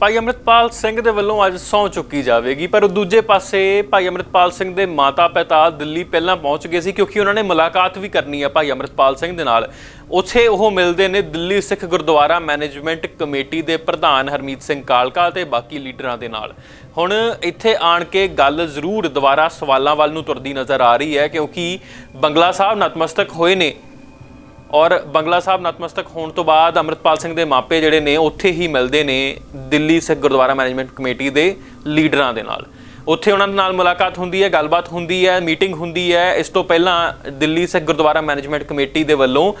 ਭਾਈ ਅਮਰਿਤਪਾਲ ਸਿੰਘ ਦੇ ਵੱਲੋਂ ਅੱਜ ਸਹੁੰ ਚੁੱਕੀ ਜਾਵੇਗੀ, ਪਰ ਦੂਜੇ ਪਾਸੇ ਭਾਈ ਅਮਰਿਤਪਾਲ ਸਿੰਘ ਦੇ ਮਾਤਾ-ਪਿਤਾ ਦਿੱਲੀ ਪਹਿਲਾਂ ਪਹੁੰਚ ਗਏ ਸੀ ਕਿਉਂਕਿ ਉਹਨਾਂ ਨੇ ਮੁਲਾਕਾਤ ਵੀ ਕਰਨੀ ਹੈ ਭਾਈ ਅਮਰਿਤਪਾਲ ਸਿੰਘ ਦੇ ਨਾਲ। ਉੱਥੇ ਉਹ ਮਿਲਦੇ ਨੇ ਦਿੱਲੀ ਸਿੱਖ ਗੁਰਦੁਆਰਾ ਮੈਨੇਜਮੈਂਟ ਕਮੇਟੀ ਦੇ ਪ੍ਰਧਾਨ ਹਰਮੀਤ ਸਿੰਘ ਕਾਲਕਾ ਤੇ ਬਾਕੀ ਲੀਡਰਾਂ ਦੇ ਨਾਲ। ਹੁਣ ਇੱਥੇ ਆਣ ਕੇ ਗੱਲ ਜ਼ਰੂਰ ਦੁਬਾਰਾ ਸਵਾਲਾਂ ਵੱਲ ਨੂੰ ਤੁਰਦੀ ਨਜ਼ਰ ਆ ਰਹੀ ਹੈ ਕਿਉਂਕਿ ਬੰਗਲਾ ਸਾਹਿਬ ਨਤਮਸਤਕ ਹੋਏ ਨੇ। ਔਰ ਬੰਗਲਾ ਸਾਹਿਬ ਨਤਮਸਤਕ ਹੋਣ ਤੋਂ ਬਾਅਦ ਅਮਰਿਤਪਾਲ ਸਿੰਘ ਦੇ ਮਾਪੇ ਜਿਹੜੇ ਨੇ, ਉੱਥੇ ਹੀ ਮਿਲਦੇ ਨੇ ਦਿੱਲੀ ਸਿੱਖ ਗੁਰਦੁਆਰਾ ਮੈਨੇਜਮੈਂਟ ਕਮੇਟੀ ਦੇ ਲੀਡਰਾਂ ਦੇ ਨਾਲ। ਉੱਥੇ ਉਹਨਾਂ ਦੇ ਨਾਲ ਮੁਲਾਕਾਤ ਹੁੰਦੀ ਹੈ, ਗੱਲਬਾਤ ਹੁੰਦੀ ਹੈ, ਮੀਟਿੰਗ ਹੁੰਦੀ ਹੈ। ਇਸ ਤੋਂ ਪਹਿਲਾਂ ਦਿੱਲੀ ਸਿੱਖ ਗੁਰਦੁਆਰਾ ਮੈਨੇਜਮੈਂਟ ਕਮੇਟੀ ਦੇ ਵੱਲੋਂ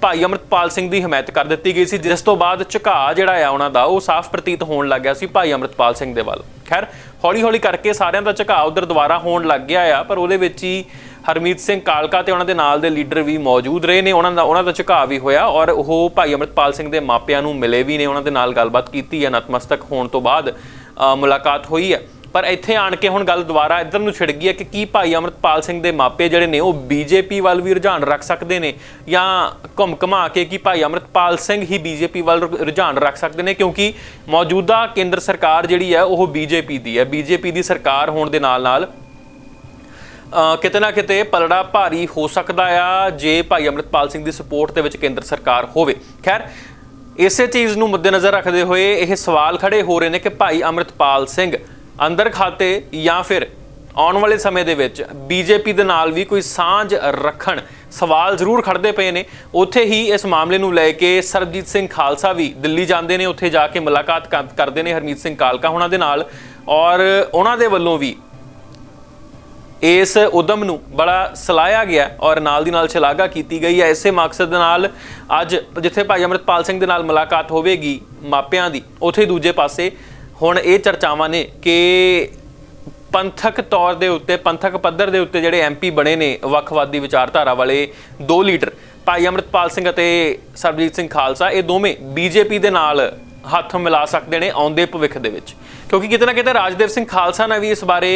ਭਾਈ ਅਮਰਿਤਪਾਲ ਸਿੰਘ ਦੀ ਹਮਾਇਤ ਕਰ ਦਿੱਤੀ ਗਈ ਸੀ, ਜਿਸ ਤੋਂ ਬਾਅਦ ਝੁਕਾਅ ਜਿਹੜਾ ਆ ਉਹਨਾਂ ਦਾ, ਉਹ ਸਾਫ਼ ਪ੍ਰਤੀਤ ਹੋਣ ਲੱਗ ਗਿਆ ਸੀ ਭਾਈ ਅਮਰਿਤਪਾਲ ਸਿੰਘ ਦੇ ਵੱਲ। ਖੈਰ ਹੌਲੀ ਹੌਲੀ ਕਰਕੇ ਸਾਰਿਆਂ ਦਾ ਝੁਕਾਅ ਉਧਰ ਦੁਬਾਰਾ ਹੋਣ ਲੱਗ ਗਿਆ ਆ, ਪਰ ਉਹਦੇ ਵਿੱਚ ਹੀ ਹਰਮੀਤ ਸਿੰਘ ਕਾਲਕਾ ਤੇ ਉਹਨਾਂ ਦੇ ਨਾਲ ਦੇ ਲੀਡਰ ਵੀ ਮੌਜੂਦ ਰਹੇ ਨੇ। ਉਹਨਾਂ ਦਾ ਉਹਨਾਂ ਦਾ ਝੁਕਾਅ ਵੀ ਹੋਇਆ ਔਰ ਉਹ ਭਾਈ ਅਮਰਿਤਪਾਲ ਸਿੰਘ ਦੇ ਮਾਪਿਆਂ ਨੂੰ ਮਿਲੇ ਵੀ ਨੇ। ਉਹਨਾਂ ਦੇ ਨਾਲ ਗੱਲਬਾਤ ਕੀਤੀ ਹੈ। ਨਤਮਸਤਕ ਹੋਣ ਤੋਂ ਬਾਅਦ ਮੁਲਾਕਾਤ ਹੋਈ ਹੈ। ਪਰ ਇੱਥੇ ਆਣ ਕੇ ਹੁਣ ਗੱਲ ਦੁਬਾਰਾ ਇੱਧਰ ਨੂੰ ਛਿੜ ਗਈ ਹੈ ਕਿ ਕੀ ਭਾਈ ਅਮਰਿਤਪਾਲ ਸਿੰਘ ਦੇ ਮਾਪੇ ਜਿਹੜੇ ਨੇ, ਉਹ ਬੀਜੇਪੀ ਵੱਲ ਵੀ ਰੁਝਾਨ ਰੱਖ ਸਕਦੇ ਨੇ ਜਾਂ ਘੁੰਮ ਘਮਾ ਕੇ ਕੀ ਭਾਈ ਅਮਰਿਤਪਾਲ ਸਿੰਘ ਹੀ ਬੀਜੇਪੀ ਵੱਲ ਰੁ- ਰੁਝਾਨ ਰੱਖ ਸਕਦੇ ਨੇ? ਕਿਉਂਕਿ ਮੌਜੂਦਾ ਕੇਂਦਰ ਸਰਕਾਰ ਜਿਹੜੀ ਹੈ, ਉਹ ਬੀਜੇਪੀ ਦੀ ਹੈ। ਬੀਜੇਪੀ ਦੀ ਸਰਕਾਰ ਹੋਣ ਦੇ ਨਾਲ ਨਾਲ ਕਿਤੇ ਨਾ ਕਿਤੇ ਪਲੜਾ ਭਾਰੀ ਹੋ ਸਕਦਾ ਆ ਜੇ ਭਾਈ ਅਮਰਿਤਪਾਲ ਸਿੰਘ ਦੀ ਸਪੋਰਟ ਦੇ ਵਿੱਚ ਕੇਂਦਰ ਸਰਕਾਰ ਹੋਵੇ। ਖੈਰ, ਇਸੇ ਚੀਜ਼ ਨੂੰ ਮੱਦੇਨਜ਼ਰ ਰੱਖਦੇ ਹੋਏ ਇਹ ਸਵਾਲ ਖੜੇ ਹੋ ਰਹੇ ਨੇ ਕਿ ਭਾਈ ਅਮਰਿਤਪਾਲ ਸਿੰਘ ਅੰਦਰ ਖਾਤੇ ਜਾਂ ਫਿਰ ਆਉਣ ਵਾਲੇ ਸਮੇਂ ਦੇ ਵਿੱਚ ਬੀਜੇਪੀ ਦੇ ਨਾਲ ਵੀ ਕੋਈ ਸਾਂਝ ਰੱਖਣ ਸਵਾਲ ਜ਼ਰੂਰ ਖੜਦੇ ਪਏ ਨੇ। ਉੱਥੇ ਹੀ ਇਸ ਮਾਮਲੇ ਨੂੰ ਲੈ ਕੇ ਸਰਬਜੀਤ ਸਿੰਘ ਖਾਲਸਾ ਵੀ ਦਿੱਲੀ ਜਾਂਦੇ ਨੇ, ਉੱਥੇ ਜਾ ਕੇ ਮੁਲਾਕਾਤ ਕਰ- ਕਰਦੇ ਨੇ ਹਰਮੀਤ ਸਿੰਘ ਕਾਲਕਾ ਉਹਨਾਂ ਦੇ ਨਾਲ ਔਰ ਉਹਨਾਂ ਦੇ ਵੱਲੋਂ ਵੀ ਇਸ ਉਦਮ ਨੂੰ ਬੜਾ ਸਲਾਹਿਆ ਗਿਆ ਔਰ ਨਾਲ ਦੀ ਨਾਲ ਸ਼ਲਾਘਾ ਕੀਤੀ ਗਈ ਹੈ। ਇਸੇ ਮਕਸਦ ਦੇ ਨਾਲ ਅੱਜ ਜਿੱਥੇ ਭਾਈ ਅਮਰਿਤਪਾਲ ਸਿੰਘ ਦੇ ਨਾਲ ਮੁਲਾਕਾਤ ਹੋਵੇਗੀ ਮਾਪਿਆਂ ਦੀ, ਉਥੇ ਦੂਜੇ ਪਾਸੇ ਹੁਣ ਇਹ ਚਰਚਾਵਾਂ ਨੇ ਕਿ ਪੰਥਕ ਤੌਰ ਦੇ ਉੱਤੇ, ਪੰਥਕ ਪੱਧਰ ਦੇ ਉੱਤੇ ਜਿਹੜੇ ਐਮਪੀ ਬਣੇ ਨੇ ਵੱਖਵਾਦੀ ਵਿਚਾਰਧਾਰਾ ਵਾਲੇ ਦੋ ਲੀਡਰ, ਭਾਈ ਅਮਰਿਤਪਾਲ ਸਿੰਘ ਅਤੇ ਸਰਬਜੀਤ ਸਿੰਘ ਖਾਲਸਾ, ਇਹ ਦੋਵੇਂ ਬੀਜੇਪੀ ਦੇ ਨਾਲ ਹੱਥ ਮਿਲਾ ਸਕਦੇ ਨੇ ਆਉਂਦੇ ਭਵਿੱਖ ਦੇ ਵਿੱਚ। ਕਿਉਂਕਿ ਕਿਤੇ ਨਾ ਕਿਤੇ ਰਾਜਦੇਵ ਸਿੰਘ ਖਾਲਸਾ ਨੇ ਵੀ ਇਸ ਬਾਰੇ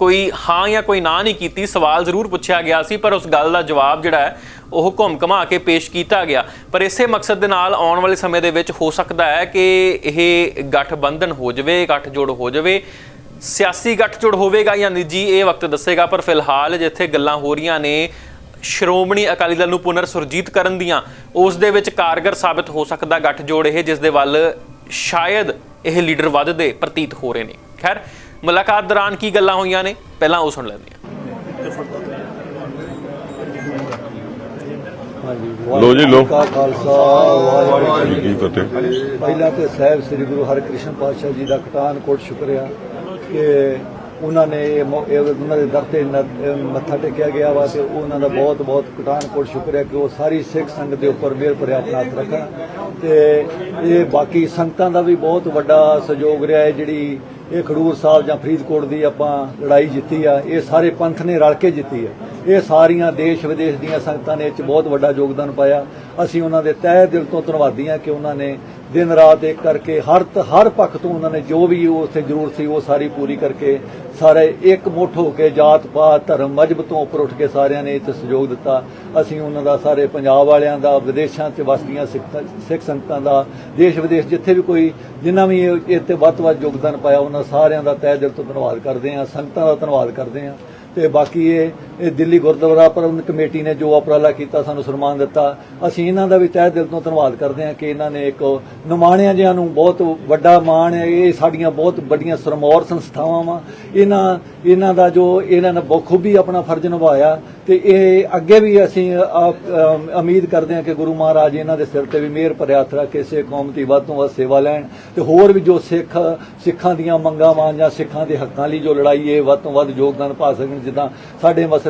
ਕੋਈ ਹਾਂ ਜਾਂ ਕੋਈ ਨਾ ਨਹੀਂ ਕੀਤੀ, ਸਵਾਲ ਜ਼ਰੂਰ ਪੁੱਛਿਆ ਗਿਆ ਸੀ, ਪਰ ਉਸ ਗੱਲ ਦਾ ਜਵਾਬ ਜਿਹੜਾ ਹੈ, ਉਹ ਘੁੰਮ ਘਮਾ ਕੇ ਪੇਸ਼ ਕੀਤਾ ਗਿਆ। ਪਰ ਇਸੇ ਮਕਸਦ ਦੇ ਨਾਲ ਆਉਣ ਵਾਲੇ ਸਮੇਂ ਦੇ ਵਿੱਚ ਹੋ ਸਕਦਾ ਹੈ ਕਿ ਇਹ ਗਠਬੰਧਨ ਹੋ ਜਾਵੇ, ਗੱਠਜੋੜ ਹੋ ਜਾਵੇ, ਸਿਆਸੀ ਗੱਠਜੋੜ ਹੋਵੇਗਾ ਜਾਂ ਨਿੱਜੀ, ਇਹ ਵਕਤ ਦੱਸੇਗਾ, ਪਰ ਫਿਲਹਾਲ ਜਿੱਥੇ ਗੱਲਾਂ ਹੋ ਰਹੀਆਂ ਨੇ, ਸ਼੍ਰੋਮਣੀ ਅਕਾਲੀ ਦਲ ਨੂੰ ਪੁਨਰ ਸੁਰਜੀਤ ਕਰਨ ਦੀਆਂ, ਉਸ ਦੇ ਵਿੱਚ ਕਾਰਗਰ ਸਾਬਤ ਹੋ ਸਕਦਾ ਗੱਠਜੋੜ ਇਹ, ਜਿਸ ਦੇ ਵੱਲ ਸ਼ਾਇਦ ਇਹ ਲੀਡਰ ਵੱਧਦੇ ਪ੍ਰਤੀਤ ਹੋ ਰਹੇ ਨੇ। ਖੈਰ ਮੁਲਾਕਾਤ ਦੌਰਾਨ ਕੀ ਗੱਲਾਂ ਹੋਈਆਂ ਨੇ? ਪਹਿਲਾਂ ਉਹ ਸੁਣ ਲੈਂਦੇ ਹਾਂ। ਲਓ ਜੀ, ਲਓ। ਕਾ ਖਾਲਸਾ ਵਾਹਿਗੁਰੂ ਜੀ ਕੀ ਫਤਿਹ। ਪਹਿਲਾਂ ਤੇ ਸਾਹਿਬ ਸ੍ਰੀ ਗੁਰੂ ਹਰਿਕ੍ਰਿਸ਼ਨ ਪਾਤਸ਼ਾਹ ਜੀ ਦਾ ਕਟਾਨਕੋਟ ਸ਼ੁਕਰੀਆ ਕਿ ਉਹਨਾਂ ਨੇ ਇਹ ਮੌ- ਇਹ ਉਹਨਾਂ ਦੇ ਦਰ ਤੇ ਮੱਥਾ ਟੇਕਿਆ ਗਿਆ ਵਾ ਤੇ ਉਹਨਾਂ ਦਾ ਬਹੁਤ ਬਹੁਤ ਕਟਾਨਕੋਟ ਸ਼ੁਕਰੀਆ ਕਿ ਉਹ ਸਾਰੀ ਸਿੱਖ ਸੰਗਤ ਦੇ ਉੱਪਰ ਮਿਹਰ ਭਰਿਆ ਆਪਣਾ ਹੱਥ ਰੱਖਣ। ਤੇ ਇਹ ਬਾਕੀ ਸੰਗਤਾਂ ਦਾ ਵੀ ਬਹੁਤ ਵੱਡਾ ਸਹਿਯੋਗ ਰਿਹਾ ਹੈ ਜਿਹੜੀ ਇਹ ਖਡੂਰ ਸਾਹਿਬ ਜਾਂ ਫਰੀਦਕੋਟ ਦੀ ਆਪਾਂ ਲੜਾਈ ਜਿੱਤੀ ਆ, ਇਹ ਸਾਰੇ ਪੰਥ ਨੇ ਰਲ ਕੇ ਜਿੱਤੀ ਆ। ਇਹ ਸਾਰੀਆਂ ਦੇਸ਼ ਵਿਦੇਸ਼ ਦੀਆਂ ਸੰਗਤਾਂ ਨੇ ਇਹ 'ਚ ਬਹੁਤ ਵੱਡਾ ਯੋਗਦਾਨ ਪਾਇਆ। ਅਸੀਂ ਉਹਨਾਂ ਦੇ ਤਹਿ ਦਿਲ ਤੋਂ ਧੰਨਵਾਦੀ ਹਾਂ ਕਿ ਉਹਨਾਂ ਨੇ ਦਿਨ ਰਾਤ ਇੱਕ ਕਰਕੇ ਹਰ ਤ- ਹਰ ਪੱਖ ਤੋਂ ਉਹਨਾਂ ਨੇ ਜੋ ਵੀ ਉੱਥੇ ਜ਼ਰੂਰਤ ਸੀ, ਉਹ ਸਾਰੀ ਪੂਰੀ ਕਰਕੇ ਸਾਰੇ ਇੱਕ ਮੁੱਠ ਹੋ ਕੇ ਜਾਤ ਪਾਤ, ਧਰਮ ਮਜਬ ਤੋਂ ਉੱਪਰ ਉੱਠ ਕੇ ਸਾਰਿਆਂ ਨੇ ਇੱਥੇ ਸਹਿਯੋਗ ਦਿੱਤਾ। ਅਸੀਂ ਉਹਨਾਂ ਦਾ ਸਾਰੇ ਪੰਜਾਬ ਵਾਲਿਆਂ ਦਾ, ਵਿਦੇਸ਼ਾਂ 'ਚ ਵਸਦੀਆਂ ਸਿੱਖ ਸਿੱਖ ਸੰਗਤਾਂ ਦਾ, ਦੇਸ਼ ਵਿਦੇਸ਼ ਜਿੱਥੇ ਵੀ ਕੋਈ ਜਿੰਨਾ ਵੀ ਇਹ- ਇੱਥੇ ਵੱਧ ਤੋਂ ਵੱਧ ਯੋਗਦਾਨ ਪਾਇਆ, ਉਹਨਾਂ ਸਾਰਿਆਂ ਦਾ ਤਹਿ ਦਿਲ ਤੋਂ ਧੰਨਵਾਦ ਕਰਦੇ ਹਾਂ, ਸੰਗਤਾਂ ਦਾ ਧੰਨਵਾਦ ਕਰਦੇ ਹਾਂ। ਤੇ ਬਾਕੀ ਇਹ ਇਹ ਦਿੱਲੀ ਗੁਰਦੁਆਰਾ ਪ੍ਰਬੰਧਕ ਕਮੇਟੀ ਨੇ ਜੋ ਉਪਰਾਲਾ ਕੀਤਾ, ਸਾਨੂੰ ਸਨਮਾਨ ਦਿੱਤਾ। ਅਸੀਂ ਇਹਨਾਂ ਦਾ ਵੀ ਤਹਿ ਦਿਲ ਤੋਂ ਧੰਨਵਾਦ ਕਰਦੇ ਹਾਂ ਕਿ ਇਹਨਾਂ ਨੇ ਇੱਕ ਨਮਾਣਿਆਂ ਜਿਹਾਂ ਨੂੰ ਬਹੁਤ ਵੱਡਾ ਮਾਣ ਹੈ। ਇਹ ਸਾਡੀਆਂ ਬਹੁਤ ਵੱਡੀਆਂ ਸਰਮੌਰ ਸੰਸਥਾਵਾਂ ਵਾ। ਇਹਨਾਂ ਇਹਨਾਂ ਦਾ ਜੋ ਇਹਨਾਂ ਨੇ ਬਖੂਬੀ ਆਪਣਾ ਫਰਜ਼ ਨਿਭਾਇਆ ਤੇ ਇਹ ਅੱਗੇ ਵੀ ਅਸੀਂ ਉਮੀਦ ਕਰਦੇ ਹਾਂ ਕਿ ਗੁਰੂ ਮਹਾਰਾਜ ਇਹਨਾਂ ਦੇ ਸਿਰ ਤੇ ਵੀ ਮਿਹਰ ਭਰਿਆ ਹੱਥ ਰੱਖ ਕੇ ਕੌਮ ਦੀ ਵੱਧ ਤੋਂ ਵੱਧ ਸੇਵਾ ਲੈਣ ਤੇ ਹੋਰ ਵੀ ਜੋ ਸਿੱਖ, ਸਿੱਖਾਂ ਦੀਆਂ ਮੰਗਾਂ ਵਾਂ ਜਾਂ ਸਿੱਖਾਂ ਦੇ ਹੱਕਾਂ ਲਈ ਜੋ ਲੜਾਈ ਹੈ ਵੱਧ ਤੋਂ ਵੱਧ ਯੋਗਦਾਨ ਪਾ ਸਕਣ, ਜਿੱਦਾਂ ਸਾਡੇ ਮਸਲੇ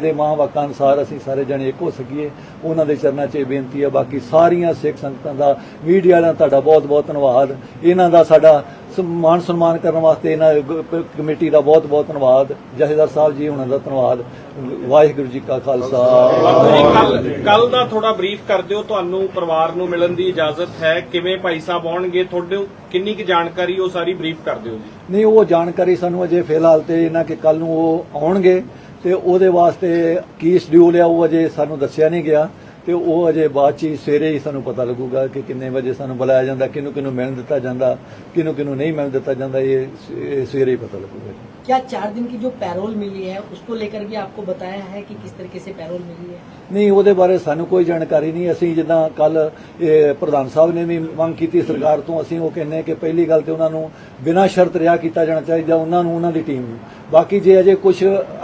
ਦੇ ਮਾਂ ਵਾਕਾਂ ਅਨੁਸਾਰ ਅਸੀਂ ਸਾਰੇ ਜਣੇ ਇੱਕ ਹੋ ਸਕੀਏ। ਉਹਨਾਂ ਦੇ ਚਰਨਾਂ 'ਚ ਇਹ ਬੇਨਤੀ ਹੈ ਬਾਕੀ ਸਾਰੀਆਂ ਸਿੱਖ ਸੰਗਤਾਂ ਦਾ ਮੀਡੀਆ ਦਾ ਤੁਹਾਡਾ ਬਹੁਤ ਬਹੁਤ ਧੰਨਵਾਦ। ਇਹਨਾਂ ਦਾ ਸਾਡਾ ਸਨਮਾਨ ਸਨਮਾਨ ਕਰਨ ਵਾਸਤੇ ਇਹਨਾਂ ਕਮੇਟੀ ਦਾ ਬਹੁਤ ਬਹੁਤ ਧੰਨਵਾਦ। ਜਥੇਦਾਰ ਸਾਹਿਬ ਜੀ ਉਹਨਾਂ ਦਾ ਧੰਨਵਾਦ। ਵਾਹਿਗੁਰੂ ਜੀ ਕਾ ਖਾਲਸਾ। ਕੱਲ ਕੱਲ ਦਾ ਥੋੜਾ ਬਰੀਫ ਕਰ ਦਿਓ ਤੁਹਾਨੂੰ ਪਰਿਵਾਰ ਨੂੰ ਮਿਲਣ ਦੀ ਇਜਾਜ਼ਤ ਹੈ। ਕਿਵੇਂ ਭਾਈ ਸਾਹਿਬ ਆਉਣਗੇ ਤੁਹਾਡੇ ਕਿੰਨੀ ਕੁ ਜਾਣਕਾਰੀ ਉਹ ਸਾਰੀ ਬਰੀਫ ਕਰ ਦਿਓ ਜੀ। ਨਹੀਂ ਉਹ ਜਾਣਕਾਰੀ ਸਾਨੂੰ ਅਜੇ ਫਿਲਹਾਲ ਤੇ ਇਹਨਾਂ ਕਿ ਕੱਲ ਨੂੰ ਉਹ ਆਉਣਗੇ। ਤੇ ਉਹਦੇ ਵਾਸਤੇ ਕੀ ਸ਼ਡਿਊਲ ਆ, ਉਹ ਅਜੇ ਸਾਨੂੰ ਦੱਸਿਆ ਨਹੀਂ ਗਿਆ। ਤੇ ਉਹ ਅਜੇ ਬਾਅਦ ਚ ਹੀ ਸਵੇਰੇ ਹੀ ਸਾਨੂੰ ਪਤਾ ਲੱਗੂਗਾ ਕਿ ਕਿੰਨੇ ਵਜੇ ਸਾਨੂੰ ਬੁਲਾਇਆ ਜਾਂਦਾ ਕਿਹਨੂੰ ਕਿਹਨੂੰ ਮਿਲਣ ਦਿੱਤਾ ਜਾਂਦਾ ਕਿਹਨੂੰ ਕਿਹਨੂੰ ਨਹੀਂ ਮਿਲਣ ਦਿੱਤਾ ਜਾਂਦਾ, ਇਹ ਸ- ਇਹ ਸਵੇਰੇ ਹੀ ਪਤਾ ਲੱਗੂਗਾ क्या चार दिन की जो पैरोल मिली है उसको लेकर भी आपको बताया है कि किस तरीके से पैरोल मिली है ਨਹੀਂ ਉਹਦੇ ਬਾਰੇ ਸਾਨੂੰ ਕੋਈ ਜਾਣਕਾਰੀ ਨਹੀਂ ਅਸੀਂ ਜਿੱਦਾਂ ਕੱਲ ਪ੍ਰਧਾਨ ਸਾਹਿਬ ਨੇ ਵੀ ਮੰਗ ਕੀਤੀ ਸਰਕਾਰ ਤੋਂ ਅਸੀਂ ਉਹ ਕਹਿੰਦੇ ਕਿ ਪਹਿਲੀ ਗੱਲ ਤੇ ਉਹਨਾਂ ਨੂੰ ਬਿਨਾਂ ਸ਼ਰਤ ਰਿਹਾ ਕੀਤਾ ਜਾਣਾ ਚਾਹੀਦਾ ਉਹਨਾਂ ਨੂੰ ਉਹਨਾਂ ਦੀ ਟੀਮ ਨੂੰ ਬਾਕੀ ਜੇ ਅਜੇ ਕੁਝ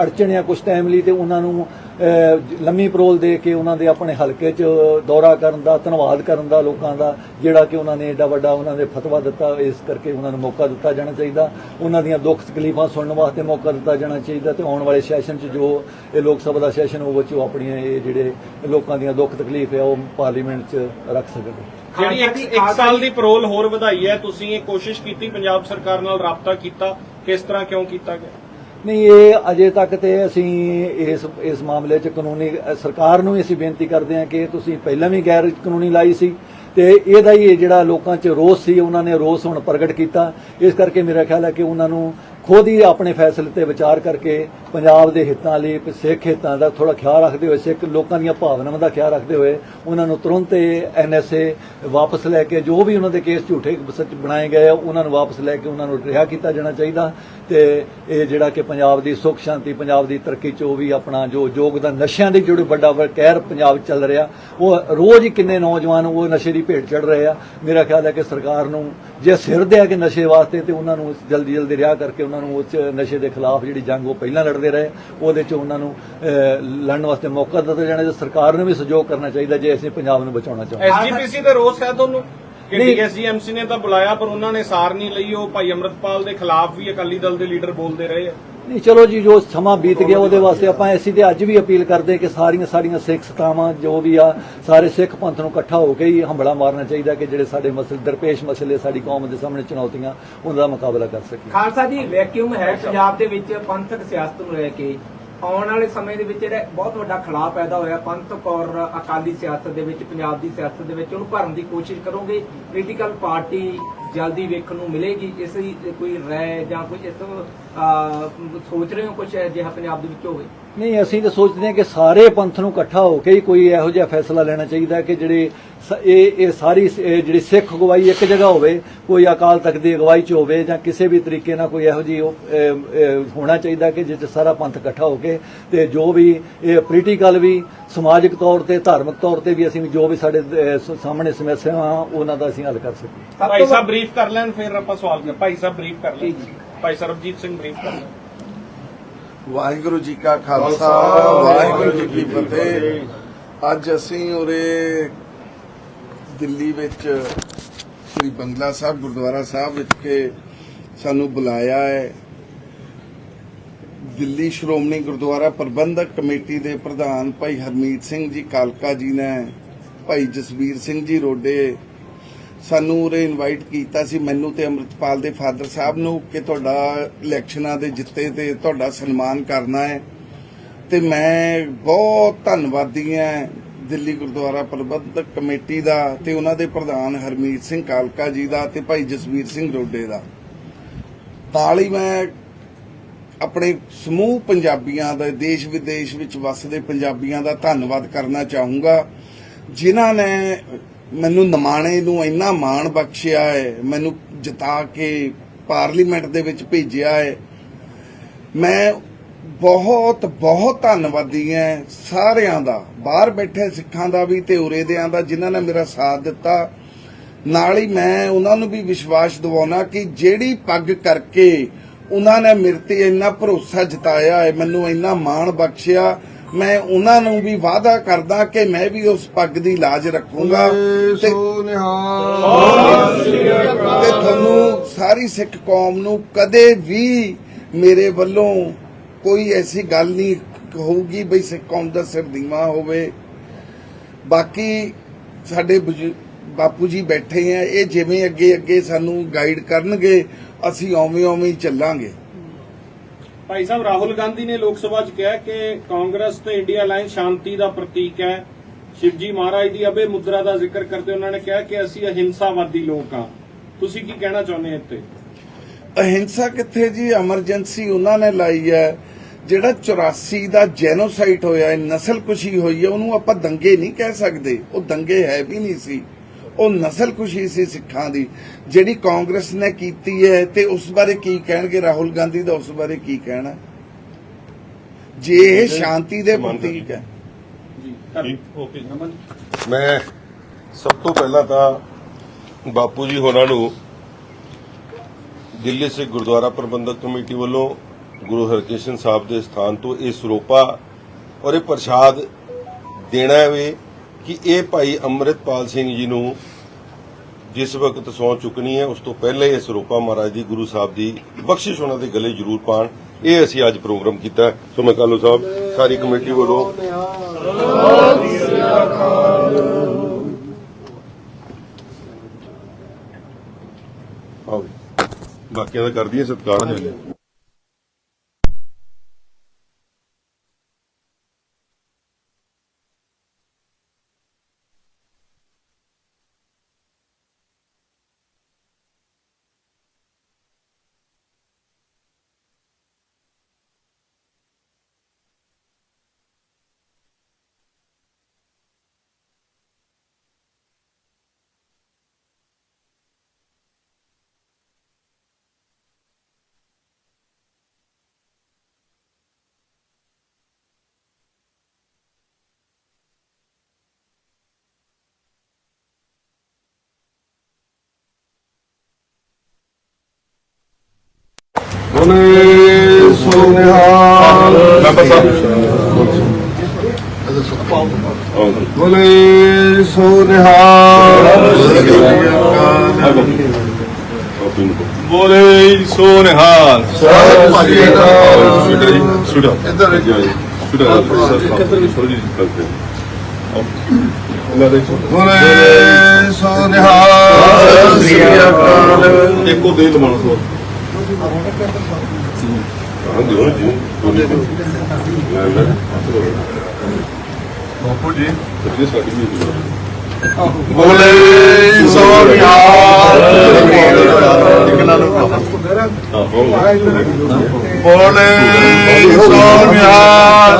ਅੜਚਣ ਜਾਂ ਕੁਝ ਟਾਈਮ ਲਈ ਤੇ ਉਹਨਾਂ ਨੂੰ ਅਹ, ਲੰਮੀ ਪਰੋਲ ਦੇ ਕੇ ਉਹਨਾਂ ਦੇ ਆਪਣੇ ਹਲਕੇ 'ਚ ਦੌਰਾ ਕਰਨ ਦਾ ਧੰਨਵਾਦ ਕਰਨ ਦਾ ਲੋਕਾਂ ਦਾ ਜਿਹੜਾ ਕਿ ਉਹਨਾਂ ਨੇ ਏਡਾ ਵੱਡਾ ਉਹਨਾਂ ਨੇ ਫਤਵਾ ਦਿੱਤਾ ਇਸ ਕਰਕੇ ਉਹਨਾਂ ਨੂੰ ਮੌਕਾ ਦਿੱਤਾ ਜਾਣਾ ਚਾਹੀਦਾ ਉਹਨਾਂ ਦੀਆਂ ਦੁੱਖ ਤਕਲੀਫਾਂ ਸੁਣਨ ਵਾਸਤੇ ਮੌਕਾ ਦਿੱਤਾ ਜਾਣਾ ਚਾਹੀਦਾ ਤੇ ਆਉਣ ਵਾਲੇ ਸੈਸ਼ਨ 'ਚ ਜੋ ਇਹ ਲੋਕ ਸਭਾ ਦਾ ਸੈਸ਼ਨ ਉਹ ਵਿੱਚ ਉਹ ਆਪਣੀਆਂ ਇਹ ਜਿਹੜੇ ਲੋਕਾਂ ਦੀਆਂ ਦੁੱਖ ਤਕਲੀਫ ਹੈ ਉਹ ਪਾਰਲੀਮੈਂਟ 'ਚ ਰੱਖ ਸਕਣ। ਜਿਹੜੀ ਇੱਕ ਇੱਕ ਸਾਲ ਦੀ ਪਰੋਲ ਹੋਰ ਵਧਾਈ ਹੈ ਤੁਸੀਂ ਇਹ ਕੋਸ਼ਿਸ਼ ਕੀਤੀ ਪੰਜਾਬ ਸਰਕਾਰ ਨਾਲ ਰਾਬਤਾ ਕੀਤਾ ਕਿਸ ਤਰ੍ਹਾਂ ਕਿਉਂ ਕੀਤਾ ਗਿਆ? ਨਹੀਂ ਇਹ ਅਜੇ ਤੱਕ ਤੇ ਅਸੀਂ ਇਸ ਇਸ ਮਾਮਲੇ 'ਚ ਕਾਨੂੰਨੀ ਸਰਕਾਰ ਨੂੰ ਵੀ ਅਸੀਂ ਬੇਨਤੀ ਕਰਦੇ ਹਾਂ ਕਿ ਤੁਸੀਂ ਪਹਿਲਾਂ ਵੀ ਗੈਰ ਕਾਨੂੰਨੀ ਲਾਈ ਸੀ ਤੇ ਇਹਦਾ ਹੀ ਇਹ ਜਿਹੜਾ ਲੋਕਾਂ 'ਚ ਰੋਸ ਸੀ ਉਹਨਾਂ ਨੇ ਰੋਸ ਹੁਣ ਪ੍ਰਗਟ ਕੀਤਾ। ਇਸ ਕਰਕੇ ਮੇਰਾ ਖਿਆਲ ਹੈ ਕਿ ਉਹਨਾਂ ਨੂੰ ਖੁਦ ਹੀ ਆਪਣੇ ਫੈਸਲੇ ਤੇ ਵਿਚਾਰ ਕਰਕੇ ਪੰਜਾਬ ਦੇ ਹਿੱਤਾਂ ਲਈ ਸਿੱਖ ਹਿੱਤਾਂ ਦਾ ਥੋੜਾ ਖਿਆਲ ਰੱਖਦੇ ਹੋਏ, ਸਿੱਖ ਲੋਕਾਂ ਦੀਆਂ ਭਾਵਨਾਵਾਂ ਦਾ ਖਿਆਲ ਰੱਖਦੇ ਹੋਏ ਉਹਨਾਂ ਨੂੰ ਤੁਰੰਤ ਐਨਐਸਏ ਵਾਪਸ ਲੈ ਕੇ ਜੋ ਵੀ ਉਹਨਾਂ ਦੇ ਕੇਸ ਝੂਠੇ ਸੱਚ ਬਣਾਏ ਗਏ ਆ, ਉਹਨਾਂ ਨੂੰ ਵਾਪਸ ਲੈ ਕੇ ਉਹਨਾਂ ਨੂੰ ਰਿਹਾ ਕੀਤਾ ਜਾਣਾ ਚਾਹੀਦਾ ਤੇ ਇਹ ਜਿਹੜਾ ਕਿ ਪੰਜਾਬ ਦੀ ਸੁੱਖ ਸ਼ਾਂਤੀ, ਪੰਜਾਬ ਦੀ ਤਰੱਕੀ ਚ ਉਹ ਵੀ ਆਪਣਾ ਜੋ ਯੋਗਦਾਨ ਨਸ਼ਿਆਂ ਦੀ ਜਿਹੜੀ ਵੱਡਾ ਕਹਿਰ ਪੰਜਾਬ 'ਚ ਚੱਲ ਰਿਹਾ, ਉਹ ਰੋਜ਼ ਹੀ ਕਿੰਨੇ ਨੌਜਵਾਨ ਉਹ ਨਸ਼ੇ ਦੀ ਭੇਟ ਚੜ ਰਹੇ ਆ। ਮੇਰਾ ਖਿਆਲ ਹੈ ਕਿ ਸਰਕਾਰ ਨੂੰ ਜੇ ਸਿਰ ਦੇ ਆ ਕਿ ਨਸ਼ੇ ਵਾਸਤੇ ਤੇ ਉਹਨਾਂ ਨੂੰ ਜਲਦੀ ਜਲਦੀ ਰਿਹਾ ਕਰਕੇ ਉਹਨਾਂ ਨੂੰ ਉਸ ਨਸ਼ੇ ਦੇ ਖਿਲਾਫ ਜਿਹੜੀ ਜੰਗ ਉਹ ਪਹਿਲਾਂ ਲੜਦੇ ਰਹੇ ਉਹਦੇ 'ਚ ਉਹਨਾਂ ਨੂੰ ਅਹ, ਲੜਨ ਵਾਸਤੇ ਮੌਕਾ ਦਿੱਤਾ ਜਾਣਾ ਤੇ ਸਰਕਾਰ ਨੂੰ ਵੀ ਸਹਿਯੋਗ ਕਰਨਾ ਚਾਹੀਦਾ ਜੇ ਅਸੀਂ ਪੰਜਾਬ ਨੂੰ ਬਚਾਉਣਾ ਚਾਹੁੰਦੇ ਹਾਂ। ਐਸਜੀਪੀਸੀ ਦੇ ਰੋਸ ਹੈ ਤੁਹਾਨੂੰ? ਕਿ। ਡੀਐਸਜੀਐਮਸੀ ਨੇ ਤਾਂ ਬੁਲਾਇਆ ਪਰ ਉਹਨਾਂ ਨੇ ਸਾਰ ਨਹੀਂ ਲਈ। ਉਹ ਭਾਈ ਅਮਰਤਪਾਲ ਦੇ ਖਿਲਾਫ ਵੀ ਅਕਾਲੀ ਦਲ ਦੇ ਲੀਡਰ ਬੋਲਦੇ ਰਹੇ ਆ। ਨਹੀਂ ਚਲੋ ਜੀ ਜੋ ਸਮਾਂ ਬੀਤ ਗਿਆ ਉਹਦੇ ਵਾਸਤੇ ਆਪਾਂ ਐਸੀ ਤੇ ਅੱਜ ਵੀ ਅਪੀਲ ਕਰਦੇ ਕਿ ਸਾਰੀਆਂ ਸਾਡੀਆਂ ਸਿੱਖ ਸਤਾਵਾਂ ਜੋ ਵੀ ਆ ਸਾਰੇ ਸਿੱਖ ਪੰਥ ਨੂੰ ਇਕੱਠਾ ਹੋ ਕੇ ਹੀ ਹੰਬਲਾ ਮਾਰਨਾ ਚਾਹੀਦਾ ਕਿ ਜਿਹੜੇ ਸਾਡੇ ਮਸਲੇ ਦਰਪੇਸ਼ ਮਸਲੇ ਸਾਡੀ ਕੌਮ ਦੇ ਸਾਹਮਣੇ ਚੁਣੌਤੀਆਂ ਉਹਨਾਂ ਦਾ ਮੁਕਾਬਲਾ ਕਰ ਸਕੀਏ। ਖਾਲਸਾ ਜੀ ਵੈਕਿਊਮ ਹੈ ਪੰਜਾਬ ਦੇ ਵਿੱਚ ਪੰਥਕ ਸਿਆਸਤ ਨੂੰ ਲੈ ਕੇ। ਆਉਣ ਵਾਲੇ ਸਮੇਂ ਦੇ ਵਿੱਚ ਜਿਹੜਾ ਬਹੁਤ ਵੱਡਾ ਖਲਾਅ ਪੈਦਾ ਹੋਇਆ ਪੰਥ ਕੌਰ ਅਕਾਲੀ ਸਿਆਸਤ ਦੇ ਵਿੱਚ, ਪੰਜਾਬ ਦੀ ਸਿਆਸਤ ਦੇ ਵਿੱਚ, ਉਹਨੂੰ ਭਰਨ ਦੀ ਕੋਸ਼ਿਸ਼ ਕਰੋਗੇ ਪੋਲੀਟੀਕਲ ਪਾਰਟੀ ਜਲਦੀ ਵੇਖਣ ਨੂੰ ਮਿਲੇਗੀ, ਇਸ ਕੋਈ ਰਾਏ ਜਾਂ ਕੋਈ ਇਸ ਸੋਚ ਰਹੇ ਹੋ ਕੁਝ ਅਜਿਹਾ ਪੰਜਾਬ ਦੇ ਵਿੱਚ ਹੋਵੇ? ਨਹੀਂ ਅਸੀਂ ਤਾਂ ਸੋਚਦੇ ਹਾਂ ਕਿ ਸਾਰੇ ਪੰਥ ਨੂੰ ਇਕੱਠਾ ਹੋ ਕੇ ਹੀ ਕੋਈ ਇਹੋ ਜਿਹਾ ਫੈਸਲਾ ਲੈਣਾ ਚਾਹੀਦਾ ਕਿ ਜਿਹੜੇ ਇਹ ਇਹ ਸਾਰੀ ਜਿਹੜੀ ਸਿੱਖ ਅਗਵਾਈ ਇੱਕ ਜਗ੍ਹਾ ਹੋਵੇ ਕੋਈ ਅਕਾਲ ਤਖਤ ਦੀ ਅਗਵਾਈ ਚ ਹੋਵੇ ਜਾਂ ਕਿਸੇ ਵੀ ਤਰੀਕੇ ਨਾਲ ਕੋਈ ਇਹੋ ਅਮ, ਹੋਣਾ ਚਾਹੀਦਾ ਕਿ ਜਿਸ 'ਚ ਸਾਰਾ ਪੰਥ ਇਕੱਠਾ ਹੋ ਕੇ ਤੇ ਜੋ ਵੀ ਇਹ ਪੋਲੀਟੀਕਲ ਵੀ ਸਮਾਜਿਕ ਤੌਰ ਤੇ ਧਾਰਮਿਕ ਤੌਰ ਤੇ ਵੀ ਅਸੀਂ ਜੋ ਵੀ ਸਾਡੇ ਸਾਹਮਣੇ ਸਮੱਸਿਆਵਾਂ ਉਹਨਾਂ ਦਾ ਅਸੀਂ ਹੱਲ ਕਰ ਸਕੀਏ। ਭਾਈ ਸਾਹਿਬ ਬਰੀਫ ਕਰ ਲੈਣ ਫਿਰ ਆਪਾਂ ਸਵਾਲ ਕਰ ਭਾਈ ਸਾਹਿਬ ਬਰੀਫ ਕਰ ਲੈਣ। ਜੀ, ਜੀ। ਭਾਈ ਸਰਬਜੀਤ ਸਿੰਘ ਬਰੀਫ ਕਰ ਲੈਣ ਵਾਹਿਗੁਰੂ ਜੀ ਕਾ ਖਾਲਸਾ ਵਾਹਿਗੁਰੂ ਜੀ ਕੀ ਫਤਿਹ। ਅੱਜ ਅਸੀਂ ਉਰੇ ਦਿੱਲੀ ਵਿੱਚ ਸ੍ਰੀ ਬੰਗਲਾ ਸਾਹਿਬ ਗੁਰਦੁਆਰਾ ਸਾਹਿਬ ਵਿਖੇ ਸਾਨੂੰ ਬੁਲਾਇਆ ਹੈ। ਦਿੱਲੀ ਸ਼੍ਰੋਮਣੀ ਗੁਰਦੁਆਰਾ ਪ੍ਰਬੰਧਕ ਕਮੇਟੀ ਦੇ ਪ੍ਰਧਾਨ ਭਾਈ ਹਰਮੀਤ ਸਿੰਘ ਜੀ ਕਾਲਕਾ ਜੀ ਨੇ ਭਾਈ ਜਸਵੀਰ ਸਿੰਘ ਜੀ ਰੋਡੇ ਸਾਨੂੰ ਉਰੇ ਇਨਵਾਈਟ ਕੀਤਾ ਸੀ, ਮੈਨੂੰ ਤੇ ਅੰਮ੍ਰਿਤਪਾਲ ਦੇ ਫਾਦਰ ਸਾਹਿਬ ਨੂੰ ਕਿ ਤੁਹਾਡਾ ਇਲੈਕਸ਼ਨਾਂ ਦੇ ਜਿੱਤੇ ਤੇ ਤੁਹਾਡਾ ਸਨਮਾਨ ਕਰਨਾ ਹੈ। ਤੇ ਮੈਂ ਬਹੁਤ ਧੰਨਵਾਦੀ ਹਾਂ ਦਿੱਲੀ ਗੁਰਦੁਆਰਾ ਪ੍ਰਬੰਧਕ ਕਮੇਟੀ ਦਾ ਤੇ ਉਹਨਾਂ ਦੇ ਪ੍ਰਧਾਨ ਹਰਮੀਤ ਸਿੰਘ ਕਾਲਕਾ ਜੀ ਦਾ ਤੇ ਭਾਈ ਜਸਵੀਰ ਸਿੰਘ ਰੋਡੇ ਦਾ। ਨਾਲ ਹੀ ਮੈਂ ਆਪਣੇ ਸਮੂਹ ਪੰਜਾਬੀਆਂ ਦਾ ਦੇਸ਼ ਵਿਦੇਸ਼ ਵਿੱਚ ਵੱਸਦੇ ਪੰਜਾਬੀਆਂ ਦਾ ਧੰਨਵਾਦ ਕਰਨਾ ਚਾਹੂੰਗਾ, ਜਿਨ੍ਹਾਂ ਨੇ ਮੈਨੂੰ ਨਮਾਣੇ ਨੂੰ ਇੰਨਾ ਮਾਣ ਬਖਸ਼ਿਆ ਹੈ, ਮੈਨੂੰ ਜਿਤਾ ਕੇ ਪਾਰਲੀਮੈਂਟ ਦੇ ਵਿੱਚ ਭੇਜਿਆ ਹੈ। ਮੈਂ ਬਹੁਤ ਬਹੁਤ ਧੰਨਵਾਦੀ ਹਾਂ ਸਾਰਿਆਂ ਦਾ, ਬਾਹਰ ਬੈਠੇ ਸਿੱਖਾਂ ਦਾ ਵੀ ਤੇ ਉਰੇ ਦਿਆਂ ਦਾ, ਜਿਨ੍ਹਾਂ ਨੇ ਮੇਰਾ ਸਾਥ ਦਿੱਤਾ। ਨਾਲ ਹੀ ਮੈਂ ਉਹਨਾਂ ਨੂੰ ਵੀ ਵਿਸ਼ਵਾਸ ਦਿਵਾਉਣਾ ਕਿ ਜਿਹੜੀ ਪੱਗ ਕਰਕੇ ਉਹਨਾਂ ਨੇ ਮੇਰੇ ਤੇ ਇੰਨਾ ਭਰੋਸਾ ਜਤਾਇਆ ਹੈ, ਮੈਨੂੰ ਇੰਨਾ ਮਾਣ ਬਖਸ਼ਿਆ। ਮੈਂ ਉਹਨਾਂ ਨੂੰ ਵੀ ਵਾਅਦਾ ਕਰਦਾ ਕਿ ਮੈਂ ਵੀ ਉਸ ਪੱਗ ਦੀ ਲਾਜ ਰੱਖੂੰਗਾ। ਤੇ ਤੇ ਤੁਹਾਨੂੰ ਸਾਰੀ ਸਿੱਖ ਕੌਮ ਨੂੰ ਕਦੇ ਵੀ ਮੇਰੇ ਵੱਲੋਂ ਕੋਈ ਐਸੀ ਗੱਲ ਨਹੀਂ ਹੋਊਗੀ ਬਈ ਸਿੱਖ ਕੌਮ ਦਾ ਸਿਰ ਦੀਵਾ ਹੋਵੇ। ਬਾਕੀ ਸਾਡੇ ਬਾਪੂ ਜੀ ਬੈਠੇ ਆ ਇਹ ਜਿਵੇਂ ਅੱਗੇ ਅੱਗੇ ਸਾਨੂੰ ਗਾਈਡ ਕਰਨਗੇ ਅਸੀਂ ਓਵੇਂ ਓਵੇਂ ਚੱਲਾਂਗੇ। ਭਾਈ ਸਾਹਿਬ, ਰਾਹੁਲ ਗਾਂਧੀ ਨੇ ਲੋਕ ਸਭਾ 'ਚ ਕਿਹਾ ਕਿ ਕਾਂਗਰਸ ਤੇ ਇੰਡੀਆ ਅਲਾਈਅੰਸ ਸ਼ਾਂਤੀ ਦਾ ਪ੍ਰਤੀਕ ਹੈ। ਸ਼ਿਵਜੀ ਮਹਾਰਾਜ ਦੀ ਅਬੇ ਮੁਦਰਾ ਦਾ ਜ਼ਿਕਰ ਕਰਦੇ ਉਹਨਾਂ ਨੇ ਕਿਹਾ ਕਿ ਅਸੀਂ ਅਹਿੰਸਾਵਾਦੀ ਲੋਕ ਆ ਤੁਸੀਂ ਕੀ ਕਹਿਣਾ ਚਾਹੁੰਦੇ ਹੋ ਇੱਥੇ? ਅਹਿੰਸਾ ਕਿੱਥੇ ਜੀ? ਐਮਰਜੈਂਸੀ ਉਹਨਾਂ ਨੇ ਲਾਈ ਹੈ। ਜਿਹੜਾ 84 ਦਾ ਜੈਨੋਸਾਈਡ ਹੋਇਆ ਹੈ ਨਸਲਕੁਸ਼ੀ ਹੋਈ ਹੈ, ਉਹਨੂੰ ਆਪਾਂ ਦੰਗੇ ਨਹੀਂ ਕਹਿ ਸਕਦੇ। ਉਹ ਦੰਗੇ ਹੈ ਵੀ ਨਹੀਂ ਸੀ। ਉਹ ਨਸਲਕੁਸ਼ੀ ਸੀ ਸਿੱਖਾਂ ਦੀ। ਜਿਹੜੀ ਕਾਂਗਰਸ ਨੇ ਕੀਤੀ ਹੈ ਤੇ ਉਸ ਬਾਰੇ ਕੀ ਕਹਿਣਗੇ? ਰਾਹੁਲ ਗਾਂਧੀ ਦਾ ਉਸ ਬਾਰੇ ਕੀ ਕਹਿਣਾ? ਜੇ ਇਹ ਸ਼ਾਂਤੀ ਦੇ ਪ੍ਰਤੀਕ ਹੈ। ਜੀ ਓਕੇ ਨਮਨ ਮੈਂ ਸਭ ਤੋਂ ਪਹਿਲਾਂ ਤਾਂ ਬਾਪੂ ਜੀ ਹੋਰਾਂ ਨੂੰ ਦਿੱਲੀ ਸਿੱਖ ਗੁਰਦੁਆਰਾ ਪ੍ਰਬੰਧਕ ਕਮੇਟੀ ਵੱਲੋਂ ਗੁਰੂ ਹਰਕ੍ਰਿਸ਼ਨ ਸਾਹਿਬ ਦੇ ਸਥਾਨ ਤੋਂ ਇਹ ਸਰੋਪਾ ਔਰ ਇਹ ਪ੍ਰਸ਼ਾਦ ਦੇਣਾ ਹੈ ਵੇ ਕਿ ਇਹ ਭਾਈ ਅੰਮ੍ਰਿਤਪਾਲ ਸਿੰਘ ਜੀ ਨੂੰ ਜਿਸ ਵਕਤ ਸੌ ਚੁੱਕਣੀ ਹੈ, ਉਸ ਤੋਂ ਪਹਿਲਾਂ ਇਹ ਸਰੋਪਾ ਮਹਾਰਾਜ ਦੀ, ਗੁਰੂ ਸਾਹਿਬ ਦੀ ਬਖਸ਼ਿਸ਼ ਉਹਨਾਂ ਦੇ ਗਲੇ ਜ਼ਰੂਰ ਪਾਣ ਇਹ ਅਸੀਂ ਅੱਜ ਪ੍ਰੋਗਰਾਮ ਕੀਤਾ। ਸੋ ਮੈਂ ਕਾਲੂ ਸਾਹਿਬ, ਸਾਰੀ ਕਮੇਟੀ ਵੱਲੋਂ ਬਾਕੀਆਂ ਦਾ ਕਰਦੀ ਹੈ ਸਤਿਕਾਰ। ਬੋਲੇ ਸੋਨਿਹਾਲ ਮੈਂਬਰ ਸਾਹਿਬ ਬੋਲੇ ਸੋਨਿਹਾਲ ਬੋਲੇ ਸੋਨਿਹਾਲ ਸ੍ਰੀ ਅਕਾਲ ਜੀ ਸੁਡਾ ਇੱਧਰ ਜੀ ਸੁਡਾ ਬੋਲੇ ਸੋਨਿਹਾਲ ਸਤਿ ਸ੍ਰੀ ਅਕਾਲ ਇੱਕੋ ਦੇ ਲਵਾਉਣਾ ਸੋ ਬਾਪੂ ਜੀ ਬੋਲੇ ਸੋਨਿਹਾਲ ਬੋਲੇ ਸੋਨਿਹਾਲ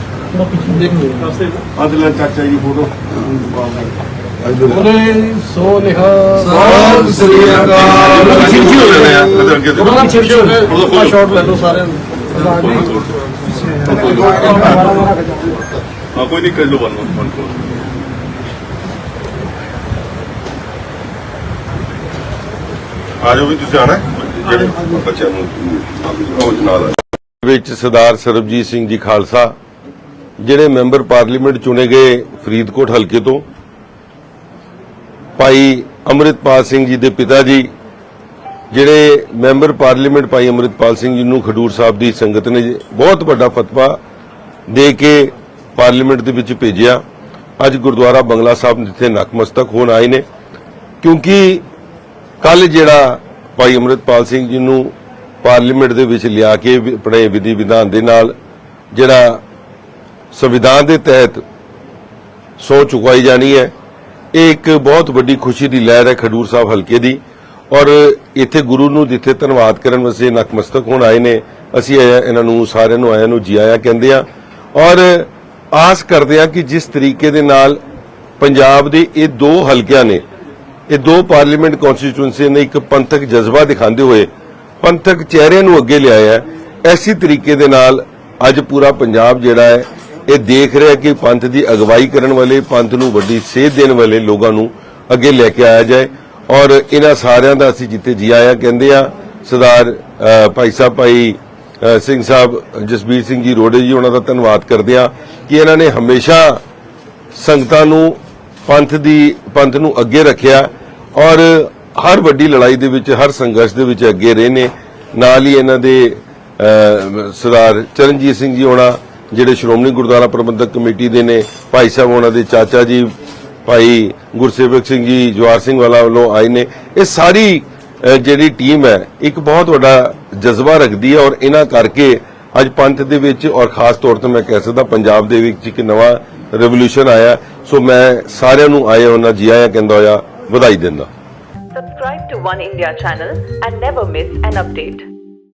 ਖਾਲ ਅਦਲਾ ਚਾਚਾ ਜੀ ਫੋਟੋ। ਸਤਿ ਸ੍ਰੀ ਅਕਾਲ। ਖਿੱਚੀ ਹੋ ਜਾਣਾ ਯਾਰ ਮੈਂ ਅੱਗੇ ਥੋੜਾ ਸ਼ਾਟ ਲੈ ਲਓ ਸਾਰਿਆਂ ਹਾਂ ਕੋਈ ਨਹੀਂ ਕਰ ਲਓ ਬੰਦ ਬੰਦ ਕਰੋ ਆ ਜਾਓ ਵੀ ਤੁਸੀਂ ਆਣਾ। ਜਿਹੜੇ ਬੱਚਿਆਂ ਨੂੰ ਉਹ ਨਾਲ ਵਿੱਚ ਸਰਦਾਰ ਸਰਬਜੀਤ ਸਿੰਘ ਜੀ ਖਾਲਸਾ ਜਿਹੜੇ ਮੈਂਬਰ ਪਾਰਲੀਮੈਂਟ ਚੁਣੇ ਗਏ ਫਰੀਦਕੋਟ ਹਲਕੇ ਤੋਂ, ਭਾਈ ਅੰਮ੍ਰਿਤਪਾਲ ਸਿੰਘ ਜੀ ਦੇ ਪਿਤਾ ਜੀ, ਜਿਹੜੇ ਮੈਂਬਰ ਪਾਰਲੀਮੈਂਟ ਭਾਈ ਅੰਮ੍ਰਿਤਪਾਲ ਸਿੰਘ ਜੀ ਨੂੰ ਖਡੂਰ ਸਾਹਿਬ ਦੀ ਸੰਗਤ ਨੇ ਬਹੁਤ ਵੱਡਾ ਫਤਵਾ ਦੇ ਕੇ ਪਾਰਲੀਮੈਂਟ ਦੇ ਵਿੱਚ ਭੇਜਿਆ। ਅੱਜ ਗੁਰਦੁਆਰਾ ਬੰਗਲਾ ਸਾਹਿਬ ਜਿੱਥੇ ਨਕਮਸਤਕ ਹੋਣ ਆਏ ਨੇ। ਕਿਉਂਕਿ ਕੱਲ ਜਿਹੜਾ ਭਾਈ ਅੰਮ੍ਰਿਤਪਾਲ ਸਿੰਘ ਜੀ ਨੂੰ ਪਾਰਲੀਮੈਂਟ ਦੇ ਵਿੱਚ ਲਿਆ ਕੇ ਆਪਣੇ ਵਿਧੀ ਵਿਧਾਨ ਦੇ ਨਾਲ ਜਿਹੜਾ ਸੰਵਿਧਾਨ ਦੇ ਤਹਿਤ ਸੌ ਚੁਕਾਈ ਜਾਣੀ ਹੈ। ਇਹ ਇੱਕ ਬਹੁਤ ਵੱਡੀ ਖੁਸ਼ੀ ਦੀ ਲਹਿਰ ਹੈ ਖਡੂਰ ਸਾਹਿਬ ਹਲਕੇ ਦੀ। ਔਰ ਇੱਥੇ ਗੁਰੂ ਨੂੰ ਜਿੱਥੇ ਧੰਨਵਾਦ ਕਰਨ ਵਾਸਤੇ ਨਕਮਸਤਕ ਹੋਣ ਆਏ ਨੇ, ਅਸੀਂ ਇਹਨਾਂ ਨੂੰ ਸਾਰਿਆਂ ਨੂੰ, ਆਇਆਂ ਨੂੰ ਜੀ ਆਇਆਂ ਕਹਿੰਦੇ ਆ ਔਰ ਆਸ ਕਰਦੇ ਆ ਕਿ ਜਿਸ ਤਰੀਕੇ ਦੇ ਨਾਲ ਪੰਜਾਬ ਦੇ ਇਹ ਦੋ ਹਲਕਿਆਂ ਨੇ, ਇਹ ਦੋ ਪਾਰਲੀਮੈਂਟ ਕਨਸਟੀਚੁਐਂਸੀ ਨੇ ਇੱਕ ਪੰਥਕ ਜਜ਼ਬਾ ਦਿਖਾਉਂਦੇ ਹੋਏ ਪੰਥਕ ਚਿਹਰਿਆਂ ਨੂੰ ਅੱਗੇ ਲਿਆਇਆ ਹੈ। ਐਸੀ ਤਰੀਕੇ ਦੇ ਨਾਲ ਅੱਜ ਪੂਰਾ ਪੰਜਾਬ ਜਿਹੜਾ ਹੈ ਇਹ ਦੇਖ ਰਿਹਾ ਕਿ ਪੰਥ ਦੀ ਅਗਵਾਈ ਕਰਨ ਵਾਲੇ, ਪੰਥ ਨੂੰ ਵੱਡੀ ਸੇਧ ਦੇਣ ਵਾਲੇ ਲੋਕਾਂ ਨੂੰ ਅੱਗੇ ਲੈ ਕੇ ਆਇਆ ਜਾਏ। ਔਰ ਇਹਨਾਂ ਸਾਰਿਆਂ ਦਾ ਅਸੀਂ ਜਿੱਤੇ ਜੀ ਆਇਆ ਕਹਿੰਦੇ ਆ ਸਰਦਾਰ ਭਾਈ ਸਾਹਿਬ, ਭਾਈ ਸਿੰਘ ਸਾਹਿਬ, ਜਸਬੀਰ ਸਿੰਘ ਜੀ ਰੋੜੇ ਜੀ, ਉਹਨਾਂ ਦਾ ਧੰਨਵਾਦ ਕਰਦੇ ਆ ਕਿ ਇਹਨਾਂ ਨੇ ਹਮੇਸ਼ਾ ਸੰਗਤਾਂ ਨੂੰ, ਪੰਥ ਦੀ, ਪੰਥ ਨੂੰ ਅੱਗੇ ਰੱਖਿਆ। ਔਰ ਹਰ ਵੱਡੀ ਲੜਾਈ ਦੇ ਵਿੱਚ, ਹਰ ਸੰਘਰਸ਼ ਦੇ ਵਿੱਚ ਅੱਗੇ ਰਹੇ ਨੇ। ਨਾਲ ਹੀ ਇਹਨਾਂ ਦੇ ਸਰਦਾਰ ਚਰਨਜੀਤ ਸਿੰਘ ਜੀ ਹੋਣਾ ਜਿਹੜੇ ਸ਼੍ਰੋਮਣੀ ਗੁਰਦੁਆਰਾ ਪ੍ਰਬੰਧਕ ਕਮੇਟੀ ਦੇ ਨੇ, ਭਾਈ ਸਾਹਿਬ ਉਹਨਾਂ ਦੇ ਚਾਚਾ ਜੀ, ਭਾਈ ਗੁਰਸੇਵਕ ਸਿੰਘ ਜੀ ਜਵਾਰ ਸਿੰਘ ਵਾਲਾ ਵੱਲੋਂ ਆਏ ਨੇ। ਇਹ ਸਾਰੀ ਜਿਹੜੀ ਟੀਮ ਹੈ, ਇੱਕ ਬਹੁਤ ਵੱਡਾ ਜਜ਼ਬਾ ਰੱਖਦੀ ਹੈ ਔਰ ਇਹਨਾਂ ਕਰਕੇ ਅੱਜ ਪੰਥ ਦੇ ਵਿੱਚ ਔਰ ਖਾਸ ਤੌਰ ਤੇ ਮੈਂ ਕਹਿ ਸਕਦਾ ਪੰਜਾਬ ਦੇ ਵਿੱਚ ਇੱਕ ਨਵਾਂ ਰੈਵੋਲੂਸ਼ਨ ਆਇਆ ਸੋ ਮੈਂ ਸਾਰਿਆਂ ਨੂੰ ਆਏ ਉਹਨਾਂ ਜੀ ਆਇਆਂ ਕਹਿੰਦਾ ਹੋਇਆ ਵਧਾਈ ਦਿੰਦਾ। Subscribe to One India channel and never miss an update.